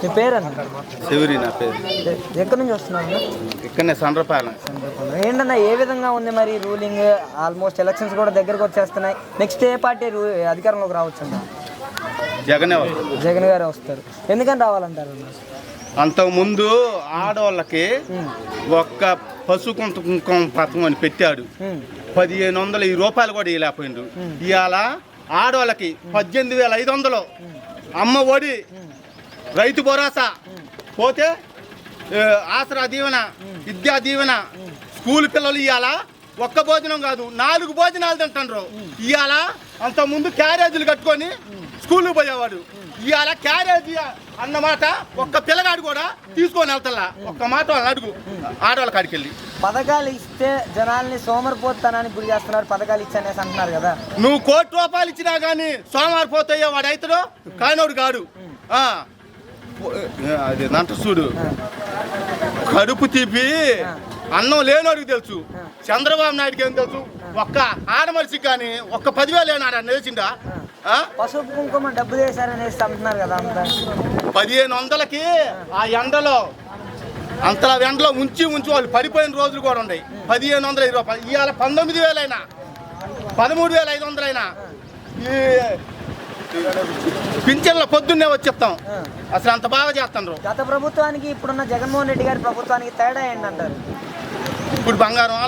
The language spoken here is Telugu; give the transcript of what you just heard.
మీ పేరన్న? శివరి నా పేరు. ఎక్కడి నుంచి వస్తున్నారు ఇక్కడనే సండ్రపాలెం. ఏంటన్నా ఏ విధంగా ఉంది మరి రూలింగ్ ఆల్మోస్ట్ ఎలక్షన్స్ కూడా దగ్గరకు వచ్చేస్తున్నాయి. నెక్స్ట్ ఏ పార్టీ రూ అధికారంలోకి రావచ్చు జగనే జగన్ గారే వస్తారు. ఎందుకని రావాలంటారు అంతకుముందు ఆడవాళ్ళకి ఒక్క పశు కుంత కుంకుమ పథకం అని పెట్టాడు. పదిహేను వందలు ఈ రూపాయలు కూడా ఇవ్వలేకపోయిండు ఇవాళ ఆడవాళ్ళకి పద్దెనిమిది వేల ఐదు వందలు. అమ్మ ఒడి. రైతు భరోసా. పోతే ఆసరా దీవెన విద్యా దీవెన స్కూల్ పిల్లలు ఇవాళ ఒక్క భోజనం కాదు నాలుగు భోజనాలు తింటారు ఇవాళ అంత ముందు క్యారేజీలు కట్టుకొని స్కూల్కి పోయేవాడు. ఇవాళ క్యారేజీ అన్నమాట ఒక్క పిల్లగాడు కూడా తీసుకొని వెళ్తల్లా ఒక్క మాట వాళ్ళని అడుగు. ఆడవాళ్ళ కాడికి వెళ్ళి. పథకాలు ఇస్తే జనాల్ని సోమరిపోతానానికి గురి చేస్తున్నారు పథకాలు ఇచ్చి అనేసి అంటున్నారు కదా. నువ్వు కోటి రూపాయలు ఇచ్చినా కానీ సోమవారం పోతాయో వాడు అవుతాడు? కానోడు కాడు. అది నంట చూడు. కడుపు తీపి అన్నం లేనోడికి తెలుసు. చంద్రబాబు నాయుడుకి ఏం తెలుసు? ఒక్క ఆడమనిషికి కానీ ఒక్క పదివేలు ఏనాడు నేసిండా ఆ? పసుపు కుంకుమ డబ్బు కదా అంతా. పదిహేను వందలకి ఆ ఎండలో అంతలా ఎండలో ఉంచి ఉంచి వాళ్ళు పడిపోయిన రోజులు కూడా ఉన్నాయి. పదిహేను వందల ఇరవై ఇవాళ పంతొమ్మిది వేలైనా పదమూడు వేల ఐదు వందలైనా ఈ పింఛన్ల పొద్దున్నే వచ్చి చెప్తాం. అసలు అంత బాగా చేస్తున్నారు గత ప్రభుత్వానికి ఇప్పుడున్న జగన్మోహన్ రెడ్డి గారి ప్రభుత్వానికి తేడా ఏంటంటారు? ఇప్పుడు బంగారం